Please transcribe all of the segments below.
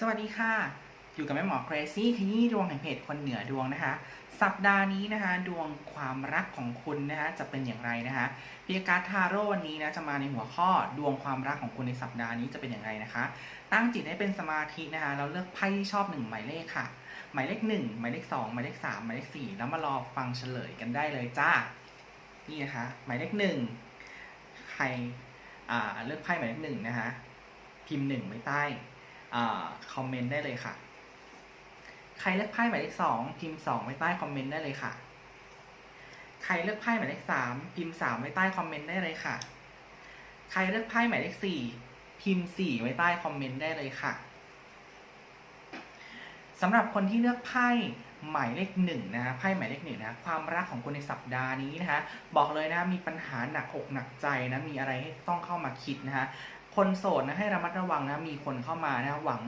สวัสดีค่ะ อยู่กับแม่หมอ Crazy ขยี้ดวงแห่งเพจคนเหนือดวงนะคะ สัปดาห์นี้นะคะ ดวงความรักของคุณนะคะจะเป็นอย่างไรนะคะพิยการทาโร่วันนี้นะจะมาในหัวข้อดวงความรักของคุณในสัปดาห์นี้จะเป็นอย่างไรนะคะ ตั้งจิตให้เป็นสมาธินะคะแล้วเลือกไพ่ที่ชอบหนึ่งหมายเลขค่ะ หมายเลขหนึ่งหมายเลขสองหมายเลขสามหมายเลขสี่แล้วมารอฟังเฉลยกันได้เลยจ้านี่นะคะ หมายเลขหนึ่งใครอ่าเลือกไพ่หมายเลขหนึ่งนะคะพิมพ์หนึ่งไว้ใต้ คอมเมนต์ได้เลยค่ะ ใครเลือกไพ่หมายเลขสองพิมพ์สองไว้ใต้คอมเมนต์ได้เลยค่ะ ใครเลือกไพ่หมายเลขสามพิมพ์สามไว้ใต้คอมเมนต์ได้เลยค่ะ ใครเลือกไพ่หมายเลขสี่พิมพ์สี่ไว้ใต้คอมเมนต์ได้เลยค่ะสำหรับคนที่เลือกไพ่หมายเลขหนึ่งนะฮะไพ่หมายเลขหนึ่งนะความรักของคุณในสัปดาห์นี้นะคะบอกเลยนะมีปัญหาหนักอกหนักใจนะมีอะไรให้ต้องเข้ามาคิดนะคะ คนโสดนะให้ระมัดระวังนะมีคนเข้ามานะหวัง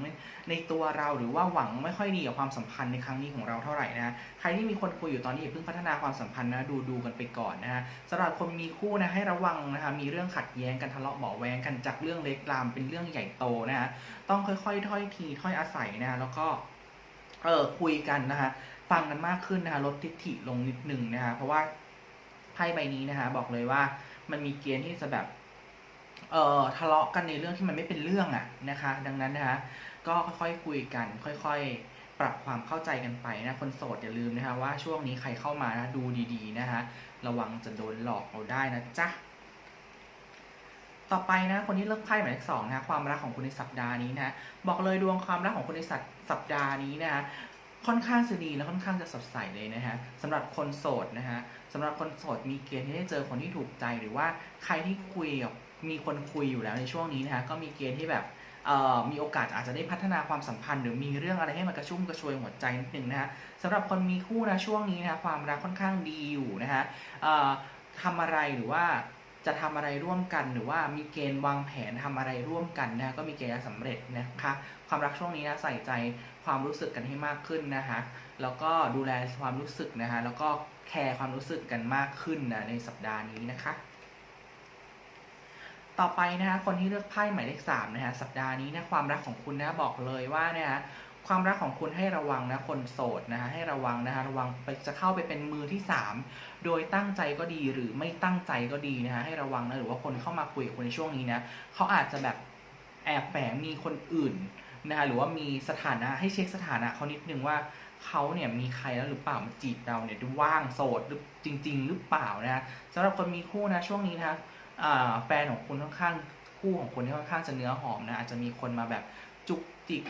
ในตัวเราหรือว่าหวังไม่ค่อยดีกับความสัมพันธ์ในครั้งนี้ของเราเท่าไหร่นะใครที่มีคนคุยอยู่ตอนนี้อย่าเพิ่งพัฒนาความสัมพันธ์นะดูดูกันไปก่อนนะฮะสำหรับคนมีคู่นะให้ระวังนะคะมีเรื่องขัดแย้งกันทะเลาะเบาแวงกันจากเรื่องเล็กลามเป็นเรื่องใหญ่โตนะฮะต้องค่อยๆถ้อยทีถ้อยอาศัยนะแล้วก็เออคุยกันนะคะฟังกันมากขึ้นนะคะลดทิฐิลงนิดนึงนะคะเพราะว่าไพ่ใบนี้นะคะบอกเลยว่ามันมีเกณฑ์ที่จะแบบ เอ่อทะเลาะกันในเรื่องที่มันไม่เป็นเรื่องอะนะคะ ดังนั้นนะคะ ก็ค่อยๆคุยกัน ค่อยๆ ปรับความเข้าใจกันไปนะคนโสดอย่าลืมนะคะว่าช่วงนี้ใครเข้ามานะดูดีๆนะคะ ระวังจะโดนหลอกเอาได้นะจ๊ะต่อไปนะคนที่เลือกไพ่หมายเลขสองนะความรักของคุณในสัปดาห์นี้นะบอกเลยดวงความรักของคุณในสัปสัปดาห์นี้นะ ค่อนข้างจะดีและค่อนข้างจะสดใสเลยนะฮะสำหรับคนโสดนะฮะสำหรับคนโสดมีเกณฑ์ที่ได้เจอคนที่ถูกใจหรือว่าใครที่คุยกับมีคนคุยอยู่แล้วในช่วงนี้นะคะก็มีเกณฑ์ที่แบบเอ่อมีโอกาสอาจจะได้พัฒนาความสัมพันธ์ หรือมีเรื่องอะไรให้มันกระชุ่มกระชวยหัวใจนิดนึงนะคะสำหรับคนมีคู่นะช่วงนี้นะคะความรักค่อนข้างดีอยู่นะคะทำอะไรหรือว่า จะทำอะไรร่วมกัน หรือว่ามีเกณฑ์วางแผนทำอะไรร่วมกันนะคะก็มีเกณฑ์จะสำเร็จนะคะความรักช่วงนี้นะใส่ใจความรู้สึกกันให้มากขึ้นนะคะแล้วก็ดูแลความรู้สึกนะคะแล้วก็แคร์ความรู้สึกกันมากขึ้นนะในสัปดาห์นี้นะคะต่อไปนะคะคนที่เลือกไพ่หมายเลขสามนะคะสัปดาห์นี้นะความรักของคุณนะบอกเลยว่านะคะ ความรักของคุณให้ระวังนะคนโสดนะคะให้ระวังนะคะระวังไปจะเข้าไปเป็นมือที่สามโดยตั้งใจก็ดีหรือไม่ตั้งใจก็ดีนะคะให้ระวังนะหรือว่าคนเข้ามาคุยกับคุณในช่วงนี้นะเขาอาจจะแบบแอบแฝงมีคนอื่นนะคะหรือว่ามีสถานะให้เช็คสถานะเขานิดนึงว่าเขาเนี่ยมีใครแล้วหรือเปล่ามาจีบเราเนี่ยดูว่างโสดหรือจริง ๆ หรือเปล่านะสำหรับคนมีคู่นะช่วงนี้นะะแฟนของคุณค่อนข้างคู่ของคุณที่ค่อนข้างจะเนื้อหอมนะอาจจะมีคนมาแบบจุกจิก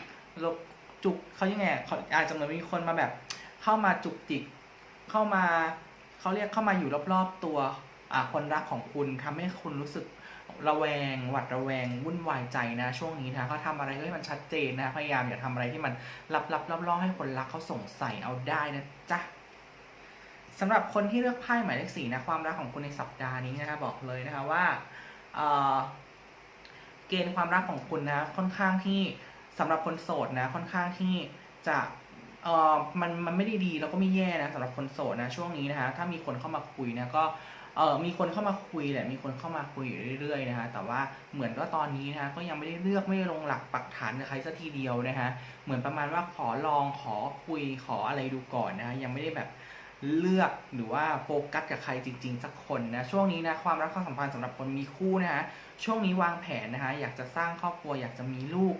ลว จุกเขายังไงเขาอาจจะเหมือนมีคนมาแบบ เข้ามาจุกจิก เข้ามาเขาเรียกเข้ามาอยู่รอบๆตัวคนรักของคุณทำให้คุณรู้สึกระแวง หวัดระแวง วุ่นวายใจนะ ช่วงนี้นะเขาทำอะไรให้มันชัดเจนนะ พยายามอย่าทำอะไรที่มันลับๆล่อๆให้คนรักเขาสงสัยเอาได้นะจ๊ะสำหรับคนที่เลือกไพ่หมายเลขสี่นะความรักของคุณในสัปดาห์นี้นะคะบอกเลยนะคะว่าเเกณฑ์ความรักของคุณนะค่อนข้างที่ สำหรับคนโสดนะ ค่อนข้างที่จะเออมันมันไม่ได้ดีแล้วก็ไม่แย่นะสำหรับคนโสดนะช่วงนี้นะคะถ้ามีคนเข้ามาคุยนะก็เออมีคนเข้ามาคุยแหละมีคนเข้ามาคุยอยู่เรื่อยๆนะคะแต่ว่าเหมือนว่าตอนนี้นะคะก็ยังไม่ได้เลือกไม่ได้ลงหลักปักฐานกับใครสักทีเดียวนะคะเหมือนประมาณว่าขอลองขอคุยขออะไรดูก่อนนะคะยังไม่ได้แบบเลือกหรือว่าโฟกัสกับใครจริง ๆ สักคนนะช่วงนี้นะความรักความสัมพันธ์สำหรับคนมีคู่นะฮะช่วงนี้วางแผนนะคะอยากจะสร้างครอบครัวอยากจะมีลูก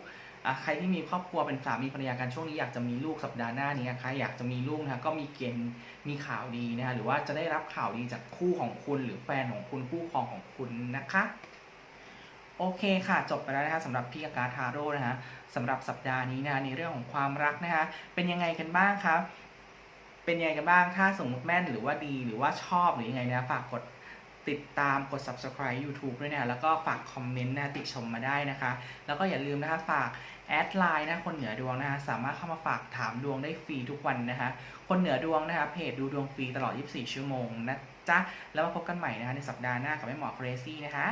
ใครที่มีครอบครัวเป็นสามีภรรยากันช่วงนี้อยากจะมีลูกสัปดาห์หน้านี้นะคะอยากจะมีลูกนะก็มีเกณฑ์มีข่าวดีนะคะหรือว่าจะได้รับข่าวดีจากคู่ของคุณหรือแฟนของคุณคู่ครองของคุณนะคะโอเคค่ะ จบไปแล้วนะคะสำหรับพี่อาการทาโร่นะคะสำหรับสัปดาห์นี้นะในเรื่องของความรักนะคะเป็นยังไงกันบ้างครับ เป็นยังไงกันบ้างถ้าสมมติแม่นหรือว่าดีหรือว่าชอบหรือยังไงนะฝากกด ติดตามกด subscribe YouTube ด้วยนะแล้วก็ฝากคอมเมนต์นะติชมมาได้นะคะ แล้วก็อย่าลืมนะคะฝากแอดไลน์นะคนเหนือดวงนะคะสามารถเข้ามาฝากถามดวงได้ฟรีทุกวันนะคะคนเหนือดวงนะคะเพจดูดวงฟรีตลอด 24 ชั่วโมงนะจ๊ะแล้วมาพบกันใหม่นะคะในสัปดาห์หน้ากับแม่หมอเครซี่นะคะ